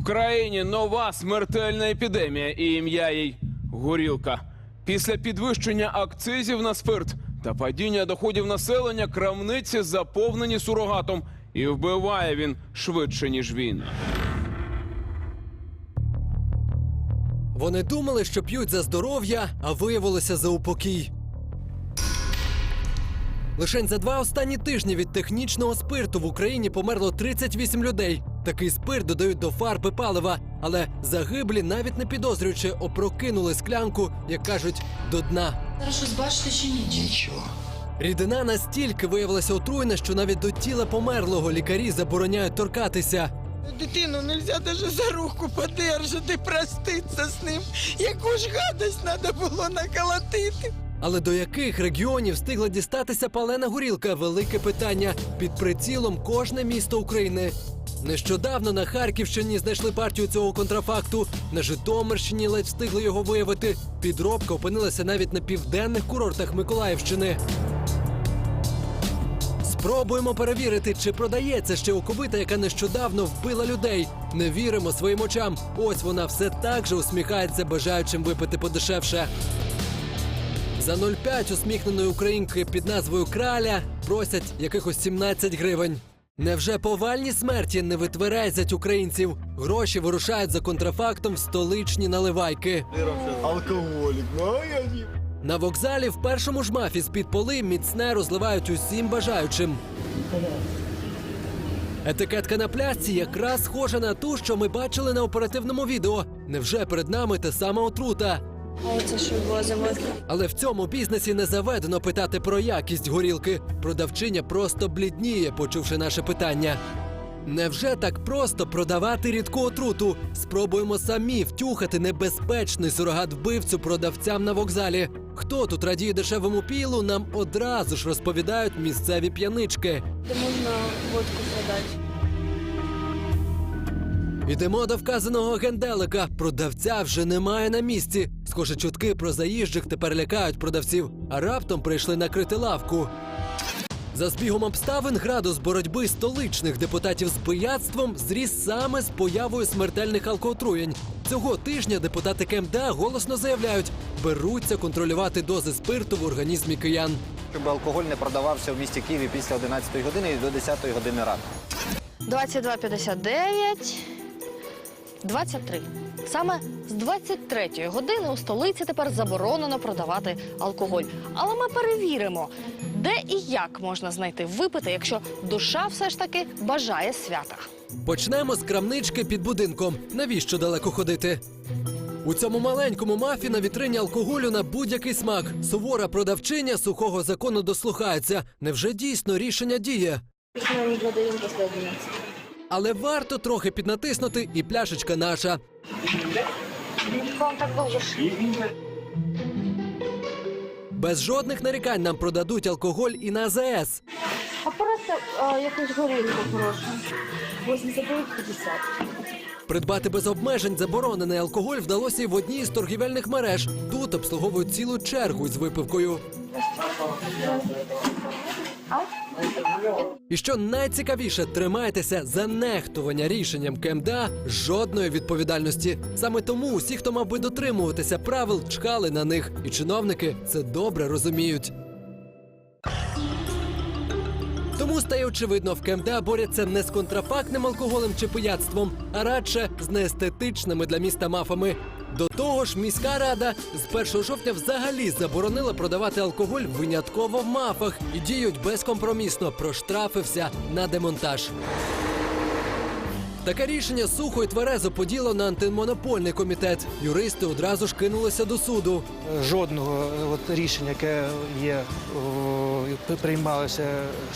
В країні нова смертельна епідемія і ім'я їй горілка. Після підвищення акцизів на спирт та падіння доходів населення крамниці заповнені сурогатом, і вбиває він швидше ніж він. Вони думали, що п'ють за здоров'я, а виявилося за упокій. Лишень за два останні тижні від технічного спирту в Україні померло 38 людей. Такий спирт додають до фарби палива, але загиблі, навіть не підозрюючи, опрокинули склянку, як кажуть, до дна. Зараз щось бачите чи ні? Нічого. Рідина настільки виявилася отруйна, що навіть до тіла померлого лікарі забороняють торкатися. Дитину нельзя даже за руку подержати, проститися з ним. Яку ж гадость треба було наколотити. Але до яких регіонів встигла дістатися палена горілка? Велике питання під прицілом кожне місто України. Нещодавно на Харківщині знайшли партію цього контрафакту. На Житомирщині ледь встигли його виявити. Підробка опинилася навіть на південних курортах Миколаївщини. Спробуємо перевірити, чи продається ще оковита, яка нещодавно вбила людей. Не віримо своїм очам. Ось вона все так же усміхається, бажаючим випити подешевше. За 0,5 усміхненої українки під назвою Краля просять якихось 17 гривень. Невже повальні смерті не витверезять українців? Гроші вирушають за контрафактом в столичні наливайки. Алкоголік, ну я. На вокзалі в першому ж мафі з-під поли міцне розливають усім бажаючим. Етикетка на плясці якраз схожа на ту, що ми бачили на оперативному відео. Невже перед нами та сама отрута? А оце що було? Але в цьому бізнесі не заведено питати про якість горілки. Продавчиня просто блідніє, почувши наше питання. Невже так просто продавати рідку отруту? Спробуємо самі втюхати небезпечний сурогат вбивцю продавцям на вокзалі. Хто тут радіє дешевому пілу, нам одразу ж розповідають місцеві п'янички. Де можна водку продати? Ідемо до вказаного генделика. Продавця вже немає на місці. Схоже, чутки про заїжджих тепер лякають продавців, а раптом прийшли накрити лавку. За збігом обставин градус боротьби столичних депутатів з пияцтвом зріс саме з появою смертельних алкоотруєнь. Цього тижня депутати КМДА голосно заявляють, беруться контролювати дози спирту в організмі киян. щоб алкоголь не продавався в місті Києві після 11 години і до 10 години ранку. 22.59, 23. Саме з 23 години у столиці тепер заборонено продавати алкоголь. Але ми перевіримо, де і як можна знайти випити, якщо душа все ж таки бажає свята. Почнемо з крамнички під будинком. Навіщо далеко ходити? У цьому маленькому мафі на вітрині алкоголю на будь-який смак. Сувора продавчиня сухого закону дослухається. Невже дійсно рішення діє? Ми не продаємо після 11. Але варто трохи піднатиснути, і пляшечка наша. Без жодних нарікань нам продадуть алкоголь і на АЗС. А просто а, якусь горілку хорошу. 89,50. Придбати без обмежень заборонений алкоголь вдалося і в одній з торгівельних мереж. Тут обслуговують цілу чергу з випивкою. І що найцікавіше, тримайтеся за нехтування рішенням КМДА жодної відповідальності. Саме тому усі, хто мав би дотримуватися правил, чхали на них, і чиновники це добре розуміють. Тому стає очевидно, в КМДА борються не з контрафактним алкоголем чи пияцтвом, а радше з неестетичними для міста мафами. До того ж, міська рада з 1 жовтня взагалі заборонила продавати алкоголь винятково в мафах і діють безкомпромісно, проштрафився на демонтаж. Таке рішення сухо і тверезо поділо на антимонопольний комітет. Юристи одразу ж кинулися до суду. жодного е, от, рішення, яке є, о, приймалося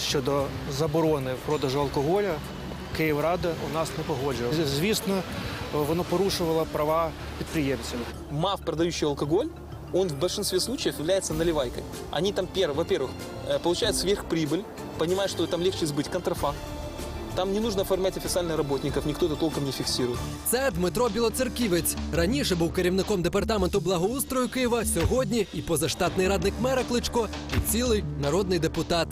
щодо заборони продажу алкоголя, Київрада у нас не погоджувала. З- Звісно, воно порушувало права підприємців. МАФ, продающий алкоголь, он в большинстве случаев является наливайкой. Они там, пер- во-первых, э, получают сверхприбыль, понимая, что там легче сбыть контрафакт. Там не нужно оформлять официальных работников, никто это толком не фиксирует. Це Дмитро Білоцерківець. Раніше був керівником департаменту благоустрою Києва. Сьогодні і позаштатний радник мера Кличко, і цілий народний депутат.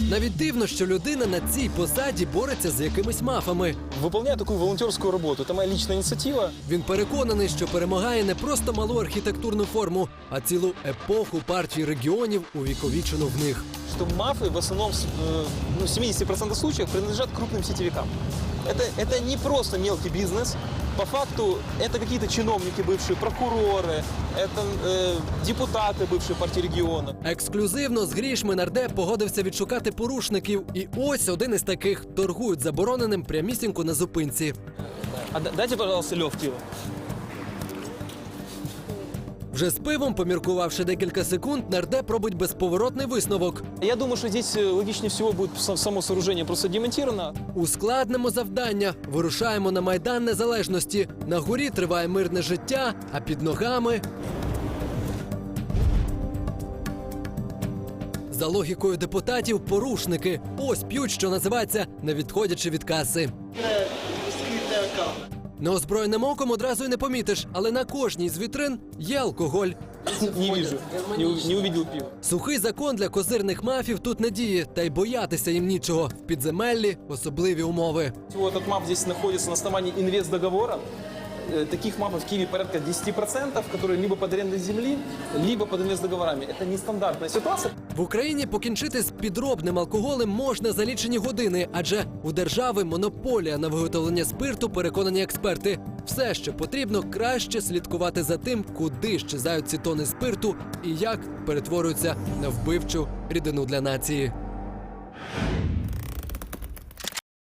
Навіть дивно, що людина на цій посаді бореться з якимись мафами. Виповняє таку волонтерську роботу. Це моя лічна ініціатива. Він переконаний, що перемагає не просто малу архітектурну форму, а цілу епоху партій регіонів, увіковічену в них что мафы в основном, с- э, ну, в 70% случаев принадлежат крупным сетевикам. Это, это не просто мелкий бизнес. По факту это какие-то чиновники, бывшие прокуроры, это э, депутаты бывшей партии региона. Ексклюзивно з грішми нардеп погодився відшукати порушників, і ось один із таких торгують забороненим прямісінько на зупинці. А да- дайте, пожалуйста, Лев пиво. Вже з пивом, поміркувавши декілька секунд, нардеп робить безповоротний висновок. Я думаю, что здесь э, логичнее всего будет са- само сооружение просто демонтировано. Ускладнимо завдання. Вирушаємо на майдан незалежності. На горі триває мирне життя, а під ногами. За логікою депутатів, порушники. Ось п'ють, що називається, не відходячи від каси. Неозброєним оком одразу й не помітиш, але на кожній з вітрин є алкоголь. Не вижу, не, не увидел пива. Сухий закон для козирних мафів тут не діє, та й боятися їм нічого. В підземеллі особливі умови. Всего этот мап здесь находится на основании инвестдоговора. Э, Таких мапов в Киеве порядка 10%, которые либо под арендой земли, либо под инвестдоговорами. Это нестандартная ситуация. В Україні покінчити з підробним алкоголем можна за лічені години, адже у держави монополія на виготовлення спирту, переконані експерти. Все, що потрібно, краще слідкувати за тим, куди щезають ці тони спирту і як перетворюються на вбивчу рідину для нації.